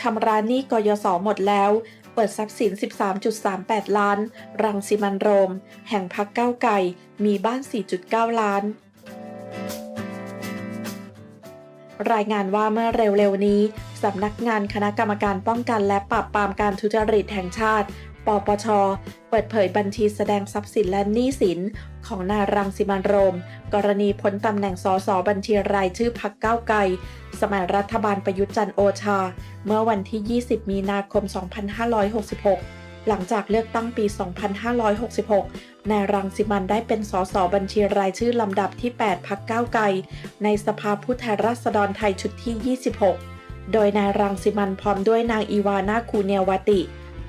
ชำระหนี้กยศหมดแล้ว เปิดทรัพย์สิน 13.38 ล้าน รังสิมันโรม แห่งพักเก้าวไก่ มีบ้าน 4.9 ล้าน รายงานว่าเมื่อเร็วๆนี้สำนักงานคณะกรรมการป้องกันและปราบปรามการทุจริตแห่งชาติ ปปช เปิดเผยบัญชีแสดงทรัพย์สินและหนี้สิน ของนายรังสิมันโรม กรณีพ้นตำแหน่งสสบัญชีรายชื่อพักเก้าวไกล สมัยรัฐบาลประยุทธ์จันโอชา เมื่อวันที่ 20 มีนาคม 2566 หลังจากเลือกตั้งปี 2566 นายรังสิมันได้เป็นสสบัญชีรายชื่อลำดับที่ 8 พักก้าวไกล ในสภาผู้แทนราษฎรไทยชุดที่ 26 โดยนายรังสิมันพร้อมด้วยนางอีวานาคูเนวติ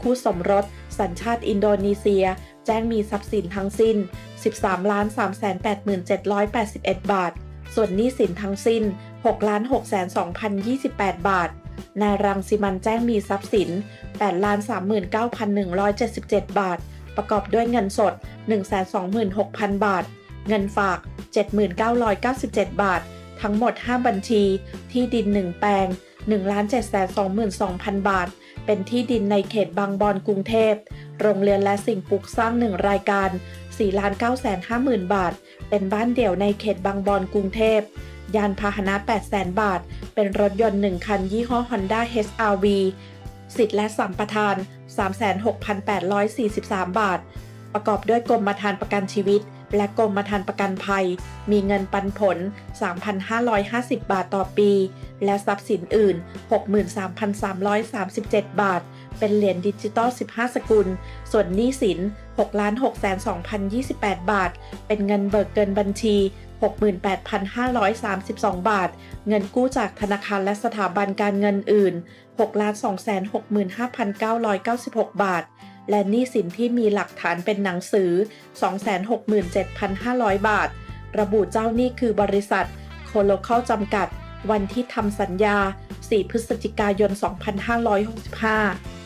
คู่สมรส สัญชาติอินโดนีเซียแจ้งมีทรัพย์สินทั้งสิ้น 13 3 8 7 8 1 บาท ส่วนหนี้สินทั้งสิ้น6 6 2 0 2 8 บาท นายรังสิมันแจ้งมีทรัพย์สิน8 3 9 1 7 7 บาท ประกอบด้วยเงินสด 126,000 บาท เงินฝาก 7997 บาท ทั้งหมด 5 บัญชี ที่ดิน 1 แปลง 1,722,000 บาท เป็นที่ดินในเขตบางบอนกรุงเทพ โรงเรือนและสิ่งปลูกสร้าง 1 รายการ 4,950,000 บาท เป็นบ้านเดี่ยวในเขตบางบอนกรุงเทพ ยานพาหนะ800,000 บาท เป็นรถยนต์ 1 คัน ยี่ห้อ Honda HR-V สิทธิ์และสัมปทาน 36,843 บาท ประกอบด้วยกรมธรรม์ประกันชีวิต และกรมธรรม์ประกันภัย มีเงินปันผล 3,550 บาทต่อปี และทรัพย์สินอื่น 63,337 บาท เป็นเหรียญดิจิตอล 15 สกุล ส่วนหนี้สิน 6 6 2,028 บาท เป็นเงินเบิกเกินบัญชี 68,532 บาท เงินกู้จากธนาคารและสถาบันการเงินอื่น 6 265,996 บาท และหนี้สินที่มีหลักฐานเป็นหนังสือ 267,500 บาท ระบุเจ้าหนี้คือบริษัท โคโลเคอลจำกัด วันที่ทำสัญญา 4 พฤศจิกายน 2565